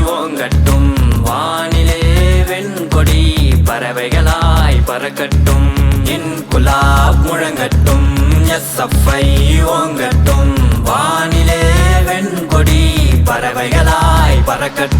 ஓங்கட்டும் வானிலே வெண்கொடி பறவைகளாய் பறக்கட்டும். என் குலாப் முழங்கட்டும். எஸ்எஃப்ஐ ஓங்கட்டும் வானிலே வெண்கொடி பறவைகளாய் பறக்கட்டும்.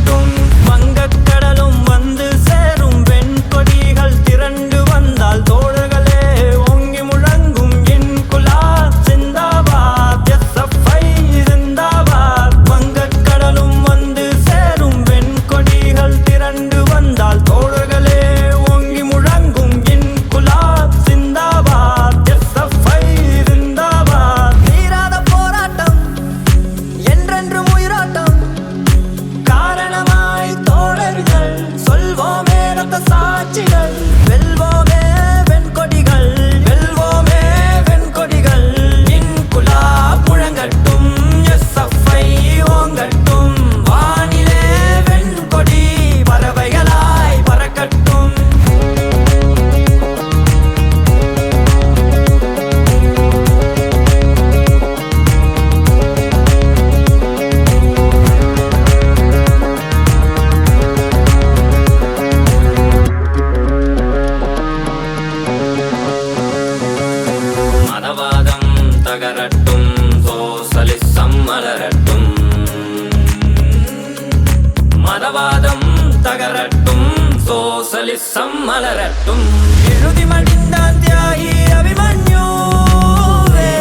மதவாதம் தகரட்டும் சோசலிசம் மலரட்டும் எழுதி மடிந்தான் தியாகி அபிமன்யூவே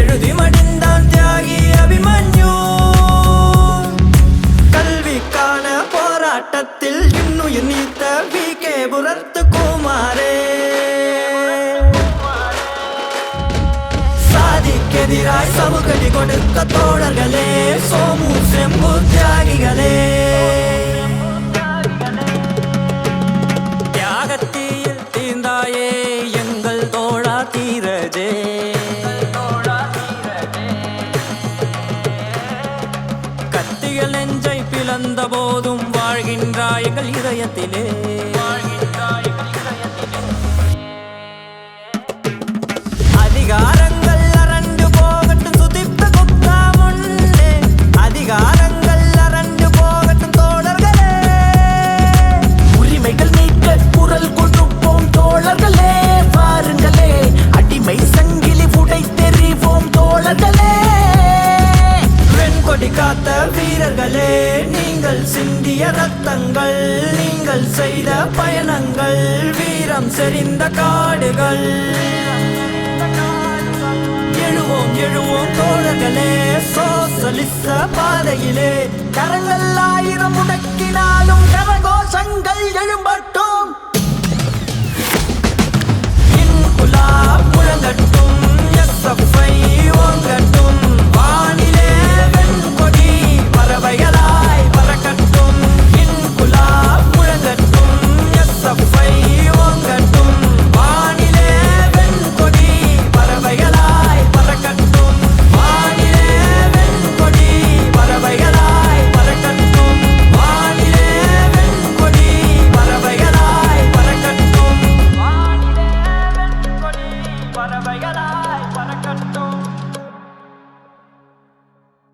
எழுதி மடிந்தான் தியாகி அபிமன்யூ கல்விக்கான போராட்டத்தில் இன்னுயிர் நீத்த வி கே புரத்து குமாரே சாதிக்கெதிராய் சவுகடி கொடுக்க தோழர்களே சோமு செம்பு தியாகிகளே எங்கள் இதயத்திலே அதிகாரங்கள் அரண்டு போகட்டும் சுதித்த குப்தா முன்னே. அதிகாரங்கள் அரண்டு போகட்டும் தோழர்களே. உரிமைகள் நீக்க குரல் கொடுப்போம் தோழர்களே. பாருங்களே அடிமை சங்கிலி உடை தெரிவோம் தோழர்களே. வெண்கொடி காத்த வீரர்களே. சிந்திய ரத்தங்கள் நீங்கள் செய்த பயணங்கள் வீரம் செறிந்த காடுகள். எழுவோம் எழுவோம் தோழர்களே சோசலிச பாதையிலே. கரங்கள் ஆயிரம் முடக்கினாலும் கரகோஷங்கள் எழும்பட்டும்.